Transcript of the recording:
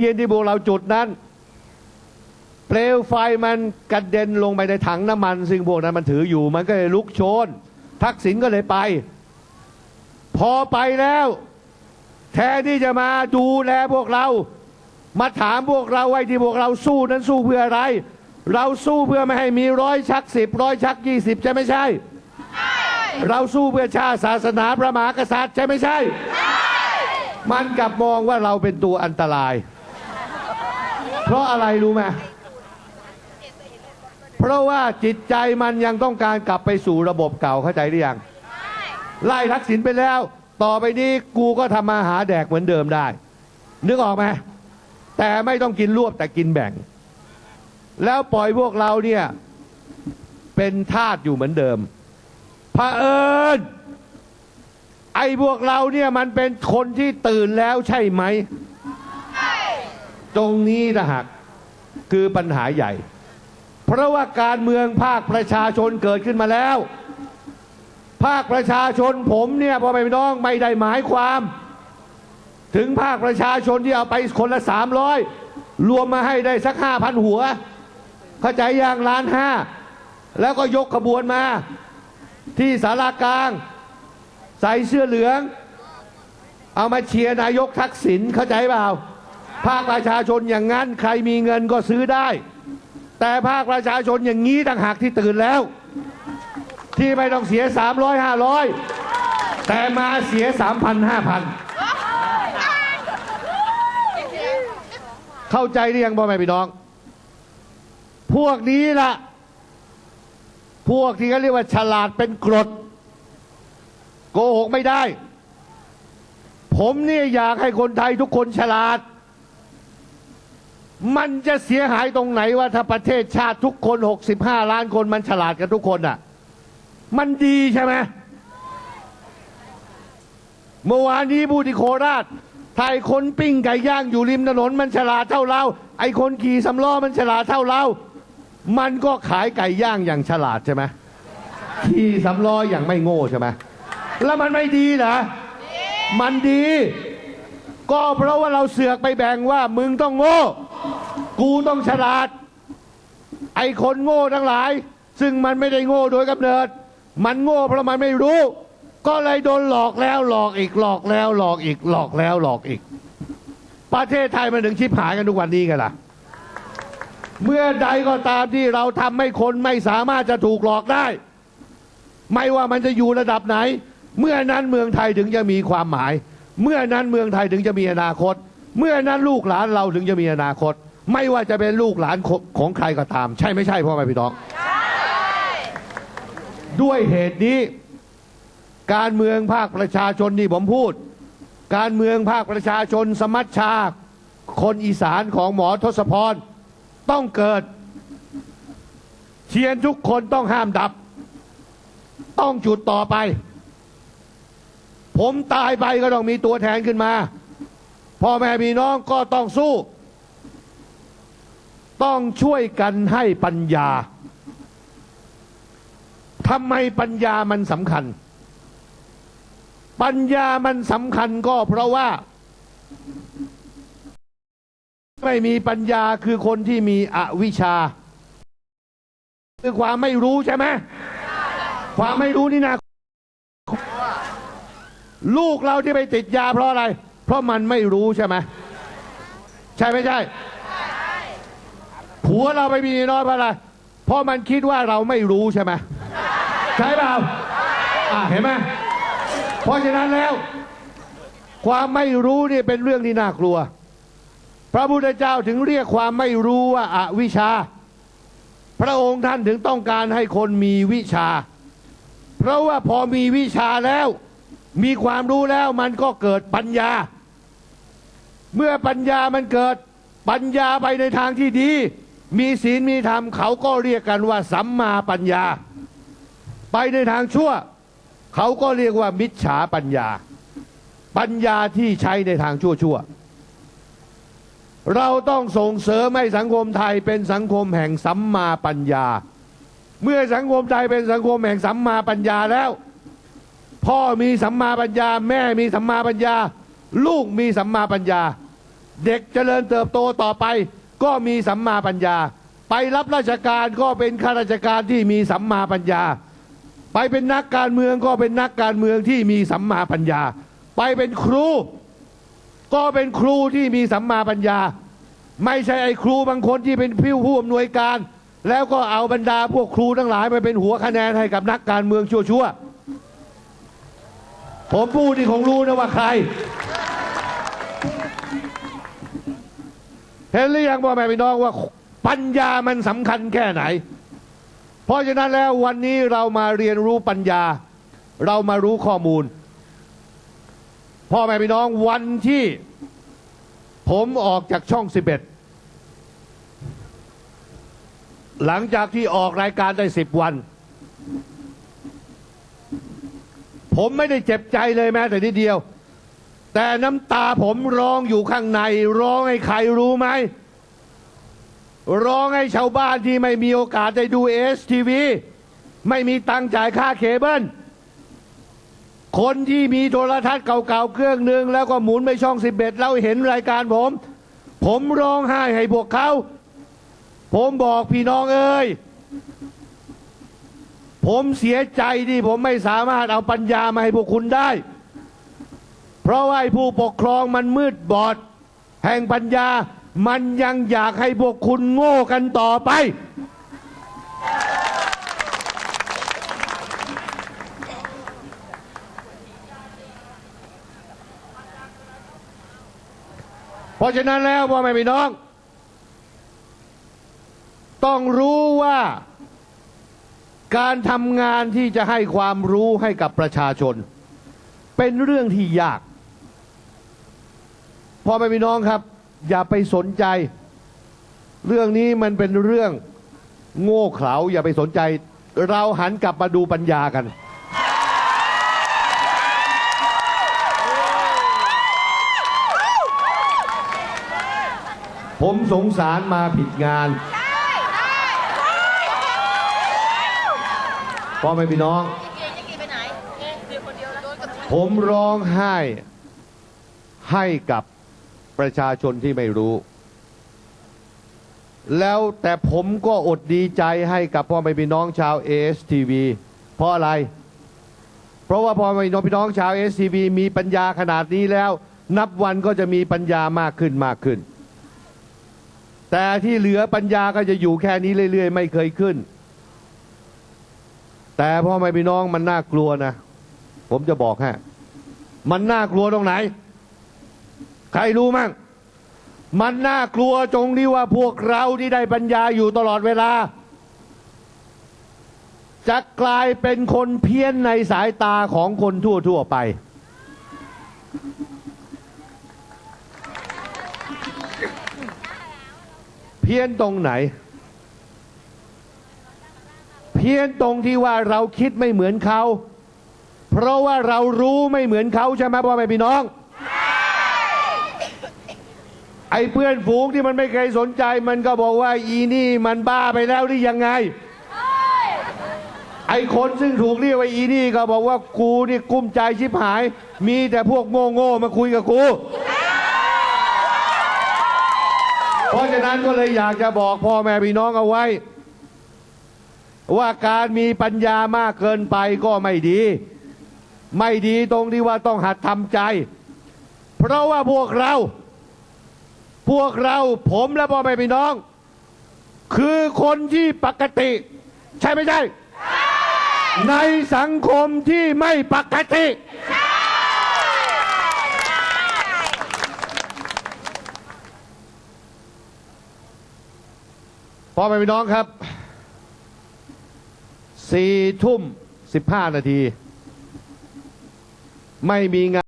เย็นที่พวกเราจุดนั้น เปลวไฟมันกระเด็นลงไปในถังน้ำมัน ซึ่งพวกนั้นมันถืออยู่ มันก็เลยลุกโชน ทักษิณก็เลยไป พอไปแล้ว แทนที่จะมาดูแลพวกเรา มาถามพวกเราไว้ที่พวกเราสู้นั้นสู้เพื่ออะไร เราสู้เพื่อไม่ให้มีร้อยชักสิบร้อยชักยี่สิบใช่ไม่ใช่ เราสู้เพื่อชาติศาสนาพระมหากษัตริย์ใช่ไม่ใช่ มันกลับมองว่าเราเป็นตัวอันตราย เพราะอะไรรู้ไหมเพราะว่าจิตใจมันยังต้องการกลับไปสู่ระบบเก่าเข้าใจหรือยังไล่ทักษิณไปแล้ว ต่อไปนี้กูก็ทำมาหาแดกเหมือนเดิมได้ นึกออกไหมแต่ไม่ต้องกินรวบแต่กินแบ่ง แล้วปล่อยพวกเราเนี่ย เป็นทาสอยู่เหมือนเดิมเผอิญไอ้พวกเราเนี่ยมันเป็นคนที่ตื่นแล้วใช่ไหม ตรงนี้นะฮะคือปัญหาใหญ่ เพราะว่าการเมืองภาคประชาชนเกิดขึ้นมาแล้ว ภาคประชาชนผมเนี่ยพ่อแม่พี่น้องไม่ได้หมายความ ถึงภาคประชาชนที่เอาไปคนละสามร้อยรวมมาให้ได้สักห้าพันหัว เข้าใจอย่างล้านห้าแล้วก็ยกขบวนมา ที่สารากลาง ใส่เสื้อเหลือง เอามาเชียร์นายกทักษิณเข้าใจเปล่า ภาคประชาชนอย่างนั้น ใครมีเงินก็ซื้อได้ แต่ภาคประชาชนอย่างนี้ต่างหากที่ตื่นแล้ว ที่ไม่ต้องเสีย 300 500 แต่มาเสีย 3,000 5,000เข้าใจหรือยังพ่อแม่พี่น้อง พวกนี้ล่ะ พวกที่เขาเรียกว่าฉลาดเป็นกรด โกหกไม่ได้ ผมเนี่ยอยากให้คนไทยทุกคนฉลาด มันจะเสียหายตรงไหนว่าถ้าประเทศชาติทุกคน 65 ล้านคนมันฉลาดกันทุกคนอะ มันดีใช่ไหมเมื่อวานนี้บูติโคราชถ้าไอ้คนปิ้งไก่ย่างอยู่ริมถนนมันฉลาดเท่าเรา ไอ้คนขี่สำล้อมันฉลาดเท่าเรา มันก็ขายไก่ย่างอย่างฉลาดใช่ไหมขี่สำล้ออย่างไม่โง่ใช่ไหมแล้วมันไม่ดีเหรอมันดี ก็เพราะว่าเราเสือกไปแบ่งว่ามึงต้องโง่ กูต้องฉลาด ไอคนโง่ทั้งหลาย ซึ่งมันไม่ได้โง่โดยกำเนิด มันโง่เพราะมันไม่รู้ ก็เลยโดนหลอกแล้วหลอกอีกหลอกแล้วหลอกอีกหลอกแล้วหลอกอีก ประเทศไทยมันถึงชิบหายกันทุกวันนี้กันล่ะ เมื่อใดก็ตามที่เราทำให้คนไม่สามารถจะถูกหลอกได้ ไม่ว่ามันจะอยู่ระดับไหน เมื่อนั้นเมืองไทยถึงจะมีความหมาย เมื่อนั้นเมืองไทยถึงจะมีอนาคต เมื่อนั้นลูกหลานเราถึงจะมีอนาคต ไม่ว่าจะเป็นลูกหลานของของใครก็ตาม ใช่ไม่ใช่พ่อแม่พี่น้อง ด้วยเหตุนี้ การเมืองภาคประชาชนที่ผมพูด การเมืองภาคประชาชนสมัชชา คนอีสานของหมอทศพร ต้องเกิด เชียนทุกคนต้องห้ามดับ ต้องจุดต่อไป ผมตายไปก็ต้องมีตัวแทนขึ้นมาพ่อแม่พี่น้องก็ต้องสู้ ต้องช่วยกันให้ปัญญาทำไมปัญญามันสำคัญ ปัญญามันสำคัญก็เพราะว่า ไม่มีปัญญาคือคนที่มีอวิชชา คือความไม่รู้ใช่ไหมความไม่รู้นี่นะลูกเราที่ไปติดยาเพราะอะไร เพราะมันไม่รู้ใช่ไหมใช่ไม่ใช่ ผัวเราไปมีน้อยเพราะอะไรเพราะมันคิดว่าเราไม่รู้ใช่ไหมใช่เปล่าอะเห็นไหมเพราะฉะนั้นแล้ว ความไม่รู้นี่เป็นเรื่องที่น่ากลัว พระพุทธเจ้าถึงเรียกความไม่รู้ว่าอาวิชชา พระองค์ท่านถึงต้องการให้คนมีวิชา เพราะว่าพอมีวิชาแล้ว มีความรู้แล้วมันก็เกิดปัญญา เมื่อปัญญามันเกิดปัญญาไปในทางที่ดี มีศีลมีธรรมเขาก็เรียกกันว่าสัมมาปัญญา ไปในทางชั่ว เขาก็เรียกว่ามิจฉาปัญญา ปัญญาที่ใช้ในทางชั่วชั่วเราต้องส่งเสริมให้สังคมไทยเป็นสังคมแห่งสัมมาปัญญา เมื่อสังคมไทยเป็นสังคมแห่งสัมมาปัญญาแล้ว พ่อมีสัมมาปัญญา แม่มีสัมมาปัญญา ลูกมีสัมมาปัญญา เด็กเจริญเติบโตต่อไป ก็มีสัมมาปัญญา ไปรับราชการก็เป็นข้าราชการที่มีสัมมาปัญญา ไปเป็นนักการเมืองก็เป็นนักการเมืองที่มีสัมมาปัญญา ไปเป็นครู ก็เป็นครูที่มีสัมมาปัญญา ไม่ใช่ไอ้ครูบางคนที่เป็นผู้ผู้อำนวยการ แล้วก็เอาบรรดาพวกครูทั้งหลายไปเป็นหัวคะแนนให้กับนักการเมืองชั่วๆผมพูดที่คงรู้นะว่าใคร เห็นหรือยังพ่อแม่พี่น้องว่าปัญญามันสำคัญแค่ไหน เพราะฉะนั้นแล้ววันนี้เรามาเรียนรู้ปัญญา เรามารู้ข้อมูล พ่อแม่พี่น้องวันที่ผมออกจากช่อง 11 หลังจากที่ออกรายการได้ 10 วัน ผมไม่ได้เจ็บใจเลยแม้แต่นิดเดียว แต่น้ำตาผมร้องอยู่ข้างใน ร้องให้ใครรู้ไหม ร้องให้ชาวบ้านที่ไม่มีโอกาสได้ดูเอสทีวีไม่มีตังจ่ายค่าเคเบิลคนที่มีโทรทัศน์เก่าๆเครื่องหนึ่งแล้วก็หมุนไปช่องสิบเอ็ดแล้วเห็นรายการผม ผมร้องไห้ให้พวกเขา ผมบอกพี่น้องเอ้ยผมเสียใจที่ผมไม่สามารถเอาปัญญามาให้พวกคุณได้ ราะว่าไอ้ผู้ปกครองมันมืดบอด แห่งปัญญา มันยังอยากให้พวกคุณโง่กันต่อไป เพราะฉะนั้นแล้วพ่อแม่พี่น้อง ต้องรู้ว่าการทำงานที่จะให้ความรู้ให้กับประชาชน เป็นเรื่องที่ยาก พ่อแม่พี่น้องครับ อย่าไปสนใจ เรื่องนี้มันเป็นเรื่องโง่เขลาอย่าไปสนใจ เราหันกลับมาดูปัญญากัน ผมสงสารมาผิดงานพ่อแม่พี่น้อง ผมร้องไห้ให้กับ ประชาชนที่ไม่รู้ แล้วแต่ผมก็อดดีใจให้กับพ่อแม่พี่น้องชาว ASTV เพราะอะไร เพราะว่าพ่อแม่พี่น้องชาว ASTV มีปัญญาขนาดนี้แล้ว นับวันก็จะมีปัญญามากขึ้นมากขึ้น แต่ที่เหลือปัญญาก็จะอยู่แค่นี้เรื่อย ๆ ไม่เคยขึ้น แต่พ่อแม่พี่น้องมันน่ากลัวนะ ผมจะบอกให้มันน่ากลัวตรงไหน ใครรู้มั่ง มันน่ากลัวตรงที่ว่าพวกเราที่ได้ปัญญาอยู่ตลอดเวลา จะกลายเป็นคนเพี้ยนในสายตาของคนทั่วๆไป เพี้ยนตรงไหน เพี้ยนตรงที่ว่าเราคิดไม่เหมือนเขา เพราะว่าเรารู้ไม่เหมือนเขาใช่ไหมพ่อแม่พี่น้อง ไอ้เพื่อนฝูงที่มันไม่เคยสนใจ มันก็บอกว่าอีนี่มันบ้าไปแล้วหรือยังไง ไอ้คนซึ่งถูกเรียกว่าอีนี่ก็บอกว่ากูนี่กุ้มใจชิบหาย มีแต่พวกโง่โง่มาคุยกับกู เพราะฉะนั้นก็เลยอยากจะบอกพ่อแม่พี่น้องเอาไว้ ว่าการมีปัญญามากเกินไปก็ไม่ดี ไม่ดีตรงที่ว่าต้องหัดทำใจ เพราะว่าพวกเรา พวกเราผมและพ่อแม่พี่น้อง คือคนที่ปกติ ใช่ไม่ใช่ ในสังคมที่ไม่ปกติ พ่อแม่พี่น้องครับสี่ทุ่มสิบห้านาที ไม่มีง